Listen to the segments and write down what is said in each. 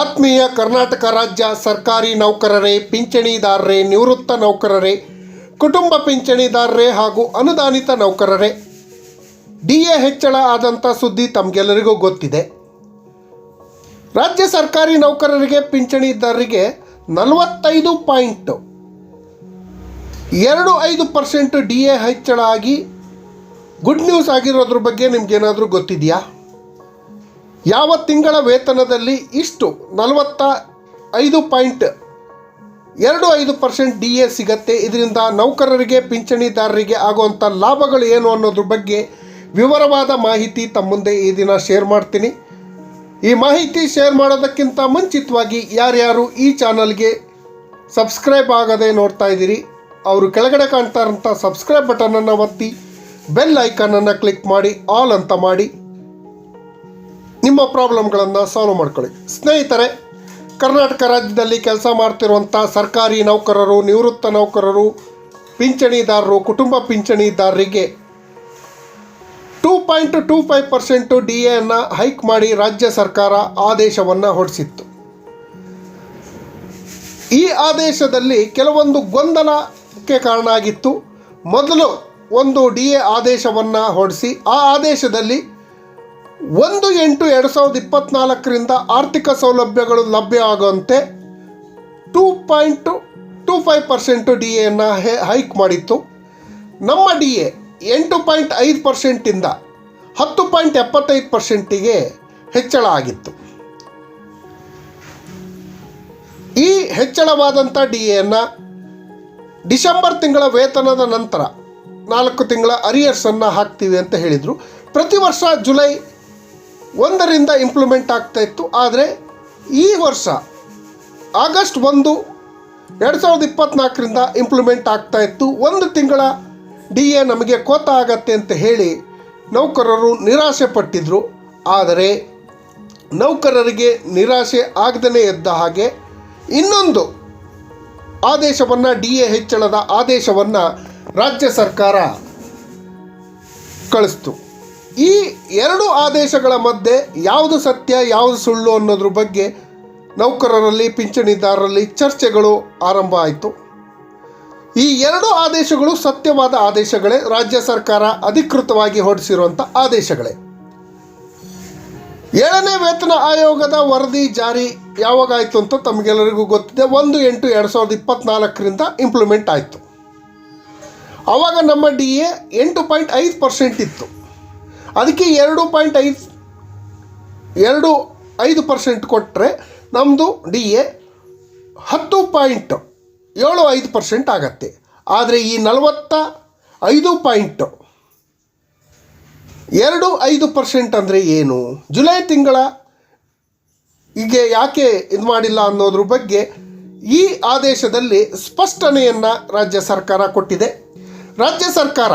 ಆತ್ಮೀಯ ಕರ್ನಾಟಕ ರಾಜ್ಯ ಸರ್ಕಾರಿ ನೌಕರರೇ, ಪಿಂಚಣಿದಾರರೇ, ನಿವೃತ್ತ ನೌಕರರೇ, ಕುಟುಂಬ ಪಿಂಚಣಿದಾರರೇ ಹಾಗೂ ಅನುದಾನಿತ ನೌಕರರೇ. ಡಿ ಎ ಹೆಚ್ಚಳ ಆದಂಥ ಸುದ್ದಿ ತಮಗೆಲ್ಲರಿಗೂ ಗೊತ್ತಿದೆ. ರಾಜ್ಯ ಸರ್ಕಾರಿ ನೌಕರರಿಗೆ, ಪಿಂಚಣಿದಾರರಿಗೆ ನಲವತ್ತೈದು ಪಾಯಿಂಟ್ ಎರಡು ಐದು ಪರ್ಸೆಂಟ್ ಡಿ ಎ ಹೆಚ್ಚಳ ಆಗಿ ಗುಡ್ ನ್ಯೂಸ್ ಆಗಿರೋದ್ರ ಬಗ್ಗೆ ನಿಮ್ಗೇನಾದರೂ ಗೊತ್ತಿದೆಯಾ? ಯಾವ ತಿಂಗಳ ವೇತನದಲ್ಲಿ ಇಷ್ಟು ನಲವತ್ತ ಐದು ಪಾಯಿಂಟ್ ಎರಡು ಐದು ಪರ್ಸೆಂಟ್ ಡಿ ಎ ಸಿಗತ್ತೆ? ಇದರಿಂದ ನೌಕರರಿಗೆ, ಪಿಂಚಣಿದಾರರಿಗೆ ಆಗುವಂಥ ಲಾಭಗಳು ಏನು ಅನ್ನೋದ್ರ ಬಗ್ಗೆ ವಿವರವಾದ ಮಾಹಿತಿ ತಮ್ಮ ಈ ದಿನ ಶೇರ್ ಮಾಡ್ತೀನಿ. ಈ ಮಾಹಿತಿ ಶೇರ್ ಮಾಡೋದಕ್ಕಿಂತ ಮುಂಚಿತವಾಗಿ ಯಾರ್ಯಾರು ಈ ಚಾನಲ್ಗೆ ಸಬ್ಸ್ಕ್ರೈಬ್ ಆಗದೆ ನೋಡ್ತಾ ಇದ್ದೀರಿ, ಅವರು ಕೆಳಗಡೆ ಕಾಣ್ತಾ ಇರೋಂಥ ಸಬ್ಸ್ಕ್ರೈಬ್ ಬಟನನ್ನು ಒತ್ತಿ ಬೆಲ್ ಐಕಾನನ್ನು ಕ್ಲಿಕ್ ಮಾಡಿ, ಆಲ್ ಅಂತ ಮಾಡಿ. ನಿಮ್ಮ ಪ್ರಾಬ್ಲಮ್ಗಳನ್ನು ಸಾಲ್ವ್ ಮಾಡ್ಕೊಳ್ಳಿ. ಸ್ನೇಹಿತರೆ, ಕರ್ನಾಟಕ ರಾಜ್ಯದಲ್ಲಿ ಕೆಲಸ ಮಾಡ್ತಿರುವಂಥ ಸರ್ಕಾರಿ ನೌಕರರು, ನಿವೃತ್ತ ನೌಕರರು, ಪಿಂಚಣಿದಾರರು, ಕುಟುಂಬ ಪಿಂಚಣಿದಾರರಿಗೆ two point two five percent D ಎನ್ನು ಹೈಕ್ ಮಾಡಿ ರಾಜ್ಯ ಸರ್ಕಾರ ಆದೇಶವನ್ನು ಹೊರಡಿಸಿತ್ತು ಈ ಆದೇಶದಲ್ಲಿ ಕೆಲವೊಂದು ಗೊಂದಲಕ್ಕೆ ಕಾರಣ ಆಗಿತ್ತು. ಮೊದಲು ಒಂದು ಡಿ ಎ ಆದೇಶವನ್ನು ಹೊರಡಿಸಿ ಆ ಆದೇಶದಲ್ಲಿ ಒಂದು ಎಂಟು ಎರಡು ಸಾವಿರದ ಇಪ್ಪತ್ತ್ನಾಲ್ಕರಿಂದ ಆರ್ಥಿಕ ಸೌಲಭ್ಯಗಳು ಲಭ್ಯ ಆಗುವಂತೆ two point two five percent D ಎನ್ನು ಹೈಕ್ ಮಾಡಿತ್ತು. ನಮ್ಮ ಡಿ ಎ ಎಂಟು ಪಾಯಿಂಟ್ ಐದು ಪರ್ಸೆಂಟಿಂದ ಹತ್ತು ಪಾಯಿಂಟ್ ಎಪ್ಪತ್ತೈದು ಪರ್ಸೆಂಟಿಗೆ ಹೆಚ್ಚಳ ಆಗಿತ್ತು. ಈ ಹೆಚ್ಚಳವಾದಂಥ ಡಿ ಎನ್ನು ಡಿಸೆಂಬರ್ ತಿಂಗಳ ವೇತನದ ನಂತರ ನಾಲ್ಕು ತಿಂಗಳ ಅರಿಯರ್ಸನ್ನು ಹಾಕ್ತೀವಿ ಅಂತ ಹೇಳಿದರು. ಪ್ರತಿ ವರ್ಷ ಜುಲೈ ಒಂದರಿಂದ ಇಂಪ್ಲಿಮೆಂಟ್ ಆಗ್ತಾ ಇತ್ತು. ಆದರೆ ಈ ವರ್ಷ ಆಗಸ್ಟ್ ಒಂದು ಎರಡು ಸಾವಿರದ ಇಪ್ಪತ್ತ್ನಾಲ್ಕರಿಂದ ಇಂಪ್ಲಿಮೆಂಟ್ ಆಗ್ತಾ ಇತ್ತು. ಒಂದು ತಿಂಗಳ ಡಿ ಎ ನಮಗೆ ಕೋತ ಆಗತ್ತೆ ಅಂತ ಹೇಳಿ ನೌಕರರು ನಿರಾಸೆ ಪಟ್ಟಿದ್ರು. ಆದರೆ ನೌಕರರಿಗೆ ನಿರಾಸೆ ಆಗದೇ ಇದ್ದ ಹಾಗೆ ಇನ್ನೊಂದು ಆದೇಶವನ್ನು ಡಿ ಎ ಹೆಚ್ಚಳದ ಆದೇಶವನ್ನು ರಾಜ್ಯ ಸರ್ಕಾರ ಕಳಿಸ್ತು. ಈ ಎರಡು ಆದೇಶಗಳ ಮಧ್ಯೆ ಯಾವುದು ಸತ್ಯ, ಯಾವುದು ಸುಳ್ಳು ಅನ್ನೋದ್ರ ಬಗ್ಗೆ ನೌಕರರಲ್ಲಿ, ಪಿಂಚಣಿದಾರರಲ್ಲಿ ಚರ್ಚೆಗಳು ಆರಂಭ ಆಯಿತು. ಈ ಎರಡು ಆದೇಶಗಳು ಸತ್ಯವಾದ ಆದೇಶಗಳೇ, ರಾಜ್ಯ ಸರ್ಕಾರ ಅಧಿಕೃತವಾಗಿ ಹೊರಡಿಸಿರುವಂಥ ಆದೇಶಗಳೇ. ಏಳನೇ ವೇತನ ಆಯೋಗದ ವರದಿ ಜಾರಿ ಯಾವಾಗ ಆಯಿತು ಅಂತ ತಮಗೆಲ್ಲರಿಗೂ ಗೊತ್ತಿದೆ. ಒಂದು ಎಂಟು ಎರಡು ಸಾವಿರದ ಇಪ್ಪತ್ತ್ನಾಲ್ಕರಿಂದ ಇಂಪ್ಲಿಮೆಂಟ್ ಆಯಿತು. ಆವಾಗ ನಮ್ಮ ಡಿ ಎ ಎಂಟು ಪಾಯಿಂಟ್ ಐದು ಪರ್ಸೆಂಟ್ ಇತ್ತು. ಅದಕ್ಕೆ ಎರಡು ಪಾಯಿಂಟ್ ಐದು, ಎರಡು ಐದು ಪರ್ಸೆಂಟ್ ಕೊಟ್ಟರೆ ನಮ್ಮದು ಡಿ ಎ ಹತ್ತು ಪಾಯಿಂಟ್ ಏಳು ಐದು ಪರ್ಸೆಂಟ್ ಆಗತ್ತೆ. ಆದರೆ ಈ ನಲವತ್ತ ಐದು ಪಾಯಿಂಟ್ ಎರಡು ಐದು ಪರ್ಸೆಂಟ್ ಅಂದರೆ ಏನು? ಜುಲೈ ತಿಂಗಳ ಹೀಗೆ ಯಾಕೆ ಇದು ಮಾಡಿಲ್ಲ ಅನ್ನೋದ್ರ ಬಗ್ಗೆ ಈ ಆದೇಶದಲ್ಲಿ ಸ್ಪಷ್ಟನೆಯನ್ನು ರಾಜ್ಯ ಸರ್ಕಾರ ಕೊಟ್ಟಿದೆ. ರಾಜ್ಯ ಸರ್ಕಾರ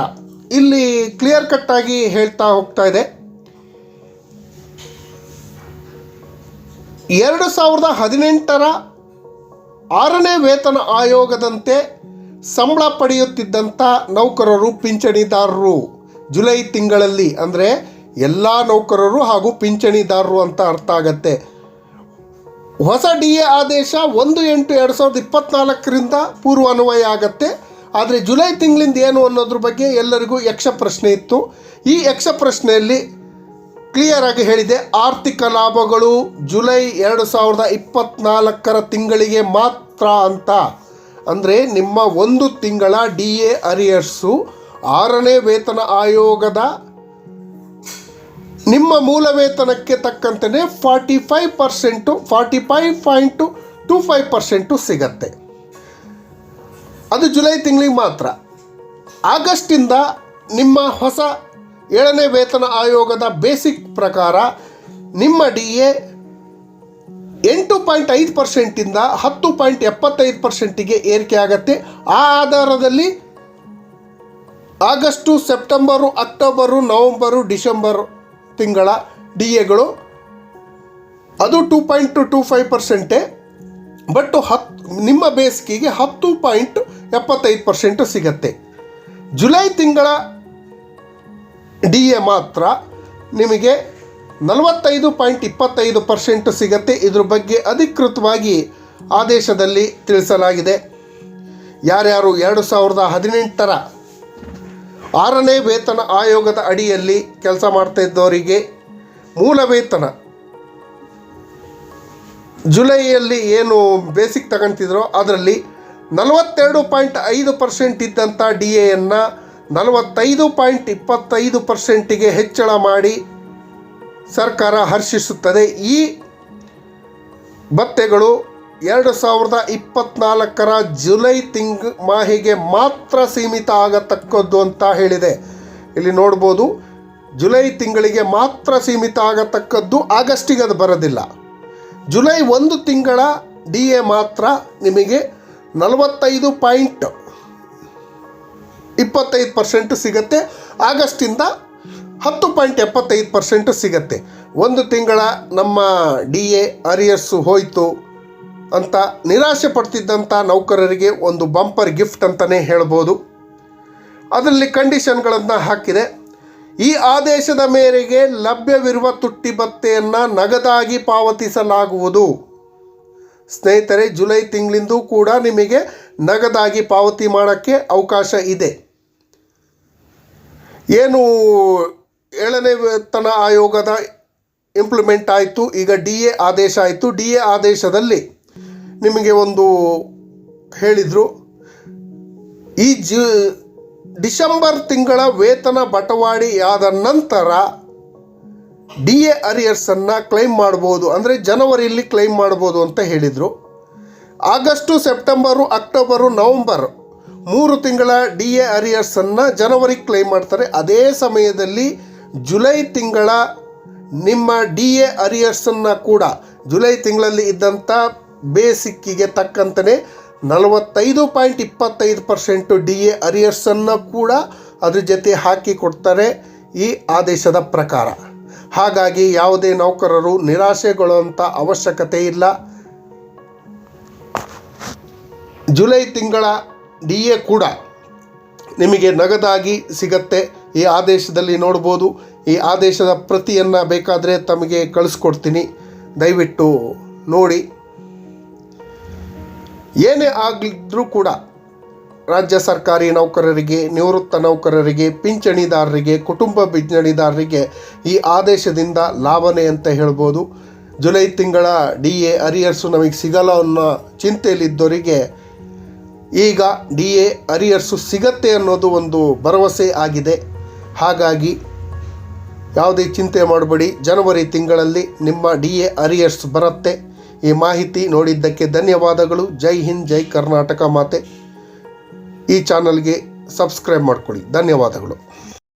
ಇಲ್ಲಿ ಕ್ಲಿಯರ್ ಕಟ್ಟಾಗಿ ಹೇಳ್ತಾ ಹೋಗ್ತಾ ಇದೆ. ಎರಡು ಸಾವಿರದ ಹದಿನೆಂಟರ ಆರನೇ ವೇತನ ಆಯೋಗದಂತೆ ಸಂಬಳ ಪಡೆಯುತ್ತಿದ್ದಂಥ ನೌಕರರು ಪಿಂಚಣಿದಾರರು. ಜುಲೈ ತಿಂಗಳಲ್ಲಿ ಅಂದರೆ ಎಲ್ಲ ನೌಕರರು ಹಾಗೂ ಪಿಂಚಣಿದಾರರು ಅಂತ ಅರ್ಥ ಆಗತ್ತೆ. ಹೊಸ ಡಿ ಎ ಆದೇಶ ಒಂದು ಎಂಟು ಎರಡು ಸಾವಿರದ ಇಪ್ಪತ್ತ್ನಾಲ್ಕರಿಂದ ಪೂರ್ವಾನ್ವಯ ಆಗತ್ತೆ. ಆದರೆ ಜುಲೈ ತಿಂಗಳಿಂದ ಏನು ಅನ್ನೋದ್ರ ಬಗ್ಗೆ ಎಲ್ಲರಿಗೂ ಯಕ್ಷ ಪ್ರಶ್ನೆ ಇತ್ತು. ಈ ಯಕ್ಷ ಪ್ರಶ್ನೆಯಲ್ಲಿ ಕ್ಲಿಯರ್ ಆಗಿ ಹೇಳಿದೆ, ಆರ್ಥಿಕ ಲಾಭಗಳು ಜುಲೈ ಎರಡು ಸಾವಿರದ ಇಪ್ಪತ್ತ್ನಾಲ್ಕರ ತಿಂಗಳಿಗೆ ಮಾತ್ರ ಅಂತ. ಅಂದರೆ ನಿಮ್ಮ ಒಂದು ತಿಂಗಳ ಡಿ ಎ ಅರಿಯರ್ಸು ಆರನೇ ವೇತನ ಆಯೋಗದ ನಿಮ್ಮ ಮೂಲ ವೇತನಕ್ಕೆ ತಕ್ಕಂತೆಯೇ forty five percent forty five point two five percent ಸಿಗತ್ತೆ. ಅದು ಜುಲೈ ತಿಂಗಳಿಗೆ ಮಾತ್ರ. ಆಗಸ್ಟಿಂದ ನಿಮ್ಮ ಹೊಸ ಏಳನೇ ವೇತನ ಆಯೋಗದ ಬೇಸಿಕ್ ಪ್ರಕಾರ ನಿಮ್ಮ ಡಿ ಎ ಎಂಟು ಪಾಯಿಂಟ್ ಐದು ಪರ್ಸೆಂಟಿಂದ ಹತ್ತು ಪಾಯಿಂಟ್ ಎಪ್ಪತ್ತೈದು ಪರ್ಸೆಂಟಿಗೆ ಏರಿಕೆ ಆಗತ್ತೆ. ಆ ಆಧಾರದಲ್ಲಿ August, September, October, November, December ತಿಂಗಳ ಡಿ ಎಗಳು. ಅದು ಟೂ ಪಾಯಿಂಟ್ ಟು ಫೈವ್ ಪರ್ಸೆಂಟೇ. ಬಟ್ ಹತ್ತು ನಿಮ್ಮ ಬೇಸಿಗೆಗೆ ಹತ್ತು ಪಾಯಿಂಟ್ ಎಪ್ಪತ್ತೈದು ಪರ್ಸೆಂಟ್ ಸಿಗತ್ತೆ. ಜುಲೈ ತಿಂಗಳ ಡಿ ಎ ಮಾತ್ರ ನಿಮಗೆ ನಲವತ್ತೈದು ಪಾಯಿಂಟ್ ಇಪ್ಪತ್ತೈದು ಪರ್ಸೆಂಟ್ ಸಿಗತ್ತೆ. ಇದ್ರ ಬಗ್ಗೆ ಅಧಿಕೃತವಾಗಿ ಆದೇಶದಲ್ಲಿ ತಿಳಿಸಲಾಗಿದೆ. ಯಾರ್ಯಾರು ಎರಡು ಸಾವಿರದ ಹದಿನೆಂಟರ ಆರನೇ ವೇತನ ಆಯೋಗದ ಅಡಿಯಲ್ಲಿ ಕೆಲಸ ಮಾಡ್ತಾ ಇದ್ದವರಿಗೆ ಮೂಲ ವೇತನ ಜುಲೈಯಲ್ಲಿ ಏನು ಬೇಸಿಕ್ ತಗೊಂತಿದ್ರೋ ಅದರಲ್ಲಿ ನಲವತ್ತೆರಡು ಪಾಯಿಂಟ್ ಐದು ಪರ್ಸೆಂಟ್ ಇದ್ದಂಥ ಡಿ ಎಯನ್ನು ನಲವತ್ತೈದು ಪಾಯಿಂಟ್ ಇಪ್ಪತ್ತೈದು ಪರ್ಸೆಂಟಿಗೆ ಹೆಚ್ಚಳ ಮಾಡಿ ಸರ್ಕಾರ ಹರ್ಷಿಸುತ್ತದೆ. ಈ ಭತ್ಯೆಗಳು ಎರಡು ಸಾವಿರದ ಇಪ್ಪತ್ನಾಲ್ಕರ ಜುಲೈ ತಿಂಗ್ ಮಾಹಿಗೆ ಮಾತ್ರ ಸೀಮಿತ ಆಗತಕ್ಕದ್ದು ಅಂತ ಹೇಳಿದೆ. ಇಲ್ಲಿ ನೋಡ್ಬೋದು, ಜುಲೈ ತಿಂಗಳಿಗೆ ಮಾತ್ರ ಸೀಮಿತ ಆಗತಕ್ಕದ್ದು ಆಗಸ್ಟಿಗೆ ಅದು ಬರೋದಿಲ್ಲ. ಜುಲೈ ಒಂದು ತಿಂಗಳ ಡಿ ಎ ಮಾತ್ರ ನಿಮಗೆ ನಲವತ್ತೈದು ಪಾಯಿಂಟ್ ಇಪ್ಪತ್ತೈದು ಪರ್ಸೆಂಟ್ ಸಿಗುತ್ತೆ. ಆಗಸ್ಟಿಂದ ಹತ್ತು ಪಾಯಿಂಟ್ ಎಪ್ಪತ್ತೈದು ಪರ್ಸೆಂಟ್ ಸಿಗತ್ತೆ. ಒಂದು ತಿಂಗಳ ನಮ್ಮ ಡಿ ಎ ಅರಿಯರ್ಸು ಹೋಯಿತು ಅಂತ ನಿರಾಶೆ ಪಡ್ತಿದ್ದಂಥ ನೌಕರರಿಗೆ ಒಂದು ಬಂಪರ್ ಗಿಫ್ಟ್ ಅಂತಲೇ ಹೇಳ್ಬೋದು. ಅದರಲ್ಲಿ ಕಂಡೀಷನ್ಗಳನ್ನು ಹಾಕಿದೆ. ಈ ಆದೇಶದ ಮೇರೆಗೆ ಲಭ್ಯವಿರುವ ತುಟ್ಟಿ ಭತ್ತೆಯನ್ನು ನಗದಾಗಿ ಪಾವತಿಸಲಾಗುವುದು. ಸ್ನೇಹಿತರೆ, ಜುಲೈ ತಿಂಗಳಿಂದೂ ಕೂಡ ನಿಮಗೆ ನಗದಾಗಿ ಪಾವತಿ ಮಾಡೋಕ್ಕೆ ಅವಕಾಶ ಇದೆ. ಏನು ಏಳನೇ ವೇತನ ಆಯೋಗದ ಇಂಪ್ಲಿಮೆಂಟ್ ಆಯಿತು, ಈಗ ಡಿ ಎ ಆದೇಶ ಆಯಿತು. ಡಿ ಎ ಆದೇಶದಲ್ಲಿ ನಿಮಗೆ ಒಂದು ಹೇಳಿದರು, ಈ ಜಿ, ಡಿಸೆಂಬರ್ ತಿಂಗಳ ವೇತನ ಬಟವಾಡಿಯಾದ ನಂತರ ಡಿ ಎ ಅರಿಯರ್ಸನ್ನು ಕ್ಲೈಮ್ ಮಾಡ್ಬೋದು, ಅಂದರೆ ಜನವರಿಯಲ್ಲಿ ಕ್ಲೈಮ್ ಮಾಡ್ಬೋದು ಅಂತ ಹೇಳಿದರು. ಆಗಸ್ಟು, ಸೆಪ್ಟೆಂಬರು, ಅಕ್ಟೋಬರು, ನವಂಬರ್ ಮೂರು ತಿಂಗಳ ಡಿ ಎ ಅರಿಯರ್ಸನ್ನು ಜನವರಿ ಕ್ಲೈಮ್ ಮಾಡ್ತಾರೆ. ಅದೇ ಸಮಯದಲ್ಲಿ ಜುಲೈ ತಿಂಗಳ ನಿಮ್ಮ ಡಿ ಎ ಅರಿಯರ್ಸನ್ನು ಕೂಡ, ಜುಲೈ ತಿಂಗಳಲ್ಲಿ ಇದ್ದಂಥ ಬೇಸಿಕ್ಕಿಗೆ ತಕ್ಕಂತೆ ನಲವತ್ತೈದು ಪಾಯಿಂಟ್ ಇಪ್ಪತ್ತೈದು ಪರ್ಸೆಂಟು ಡಿ ಎ ಅರಿಯರ್ಸನ್ನು ಕೂಡ ಅದ್ರ ಜೊತೆ ಹಾಕಿ ಕೊಡ್ತಾರೆ ಈ ಆದೇಶದ ಪ್ರಕಾರ. ಹಾಗಾಗಿ ಯಾವುದೇ ನೌಕರರು ನಿರಾಶೆಗೊಳ್ಳುವಂಥ ಅವಶ್ಯಕತೆ ಇಲ್ಲ. ಜುಲೈ ತಿಂಗಳ ಡಿ ಎ ಕೂಡ ನಿಮಗೆ ನಗದಾಗಿ ಸಿಗತ್ತೆ. ಈ ಆದೇಶದಲ್ಲಿ ನೋಡ್ಬೋದು. ಈ ಆದೇಶದ ಪ್ರತಿಯನ್ನು ಬೇಕಾದರೆ ತಮಗೆ ಕಳಿಸ್ಕೊಡ್ತೀನಿ. ದಯವಿಟ್ಟು ನೋಡಿ. ಏನೇ ಆಗಲಿದ್ರೂ ಕೂಡ ರಾಜ್ಯ ಸರ್ಕಾರಿ ನೌಕರರಿಗೆ, ನಿವೃತ್ತ ನೌಕರರಿಗೆ, ಪಿಂಚಣಿದಾರರಿಗೆ, ಕುಟುಂಬ ಪಿಂಚಣಿದಾರರಿಗೆ ಈ ಆದೇಶದಿಂದ ಲಾಭನೆ ಅಂತ ಹೇಳ್ಬೋದು. ಜುಲೈ ತಿಂಗಳ ಡಿ ಎ ಅರಿಯರ್ಸು ನಮಗೆ ಸಿಗಲ್ಲ ಅನ್ನೋ ಚಿಂತೆಯಲ್ಲಿದ್ದವರಿಗೆ ಈಗ ಡಿ ಎ ಅರಿಯರ್ಸು ಸಿಗತ್ತೆ ಅನ್ನೋದು ಒಂದು ಭರವಸೆ ಆಗಿದೆ. ಹಾಗಾಗಿ ಯಾವುದೇ ಚಿಂತೆ ಮಾಡಬೇಡಿ. ಜನವರಿ ತಿಂಗಳಲ್ಲಿ ನಿಮ್ಮ ಡಿ ಎ ಅರಿಯರ್ಸ್ ಬರುತ್ತೆ. ಈ ಮಾಹಿತಿ ನೋಡಿದ್ದಕ್ಕೆ ಧನ್ಯವಾದಗಳು. ಜೈ ಹಿಂದ್, ಜೈ ಕರ್ನಾಟಕ ಮಾತೆ. ಈ ಚಾನಲ್ಗೆ ಸಬ್ಸ್ಕ್ರೈಬ್ ಮಾಡ್ಕೊಳ್ಳಿ. ಧನ್ಯವಾದಗಳು.